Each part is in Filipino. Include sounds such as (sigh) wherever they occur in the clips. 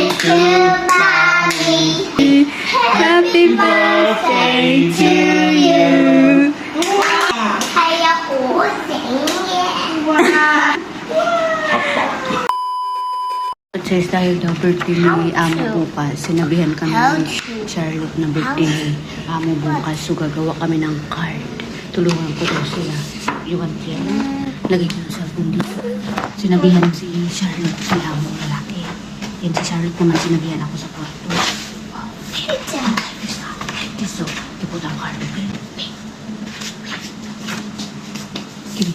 Happy birthday to mommy. Happy birthday to you. Kaya ko sing Hay ako Says dahil daw birthday ni Amo bukas, sinabihan kami ni Charlotte na birthday ni Amo bukas. So gagawa kami ng card. Tulungan ko daw sila. You want yan? Lagay ko sa phone dito. Sinabihan si Charlotte si Amo. Yan si Charlotte naman sinabihan ako sa kwarto. Wow. Pizza. This na. This so. You put our card. Okay? Wait. Give me.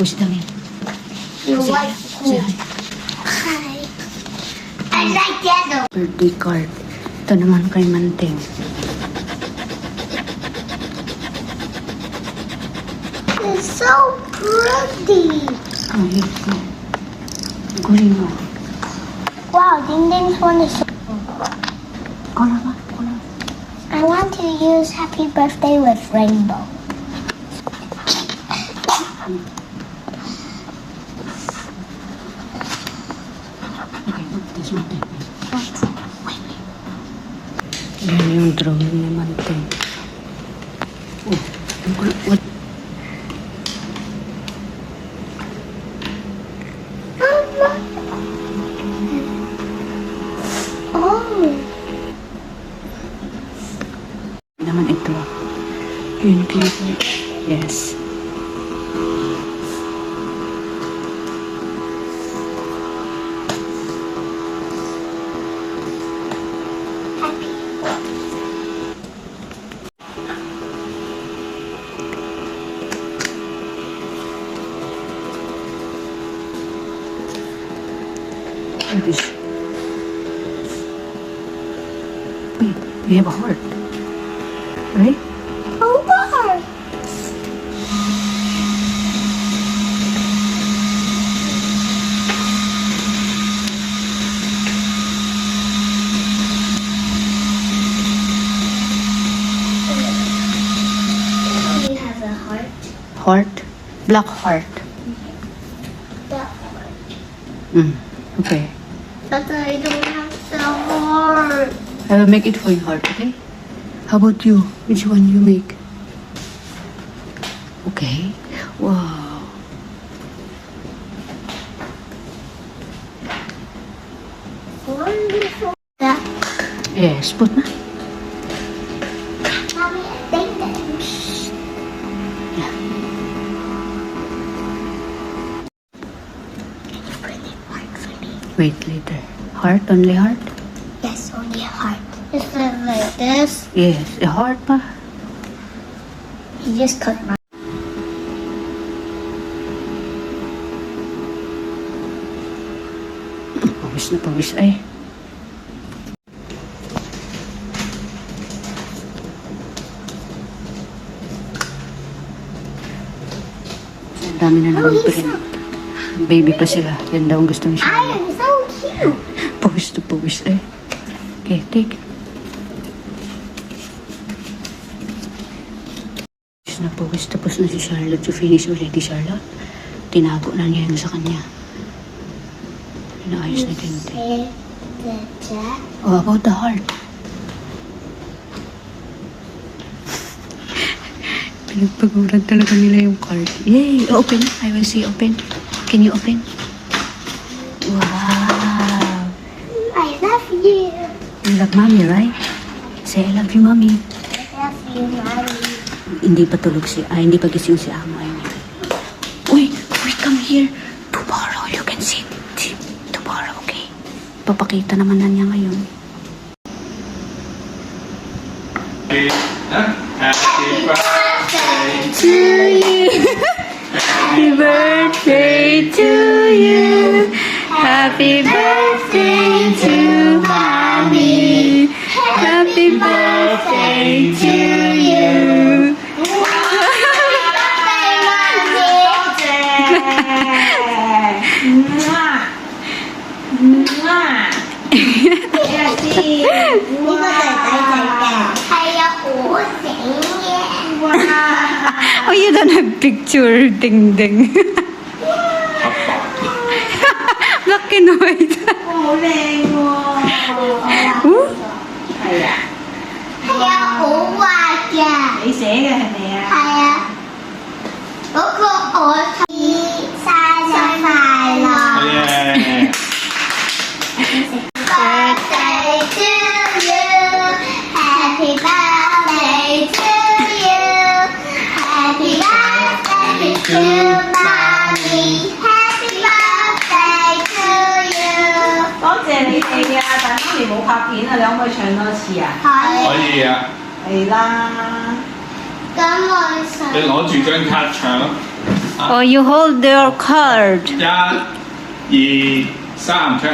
Push down here. You Say like hi. Cool. I like yellow. birthday card. Ito naman kay Manting. It's so pretty. Ang hit mo. Guling mo. Wow, Ding Ding's one is. I want to use Happy Birthday with Rainbow. Yan yung drawing naman ito. Oh, You in Cleveland? Yes. Wait, we have a heart, right? Heart? Black heart. That heart. Mm. Okay. But I don't have the heart. I will make it for you heart, okay? How about you? Which one you make? Okay. Wow. Wonderful. Yes, put na. Wait, later. Heart? Only heart? Yes, only heart. It's like this. Yes, a heart pa. You just cut my. Pawis na pawis ay. Ang dami na naman print. Baby pa sila. Yan daw ang gusto ni Pawis to pawis ay. Okay, take. Pawis na pawis. Tapos na si Charlotte. To finish already, Charlotte. Tinago na niya yun sa kanya. Inaayos na din. Jack. Oh, about the heart. (laughs) Pinagpaguran talaga nila yung card. Yay! Open. I will see. Open. Can you open? Wow! I love you. You love mommy, right? Say, I love you, mommy. I love you, mommy. Hindi pa tulog si... Ah, hindi pa gising si Amo. Ayun. Uy! Uy, come here. Tomorrow, you can see tomorrow, okay? Papakita naman na niya ngayon. Happy birthday to you. Happy birthday to you. Happy birthday to mommy. Birthday to you. Oh, you don't have picture, ding ding. Black and white. 嘅係咪啊？係啊，嗰個我生日快樂。好嘢！Birthday to you, Happy birthday to you, Happy birthday to mommy, Happy birthday to you。多謝你哋啊！但係媽咪冇拍片啊，你可唔可以唱多次啊？可可以啊，係啦。咁我想你攞住张卡唱。 Oh, you hold your card. 一、二、三，唱。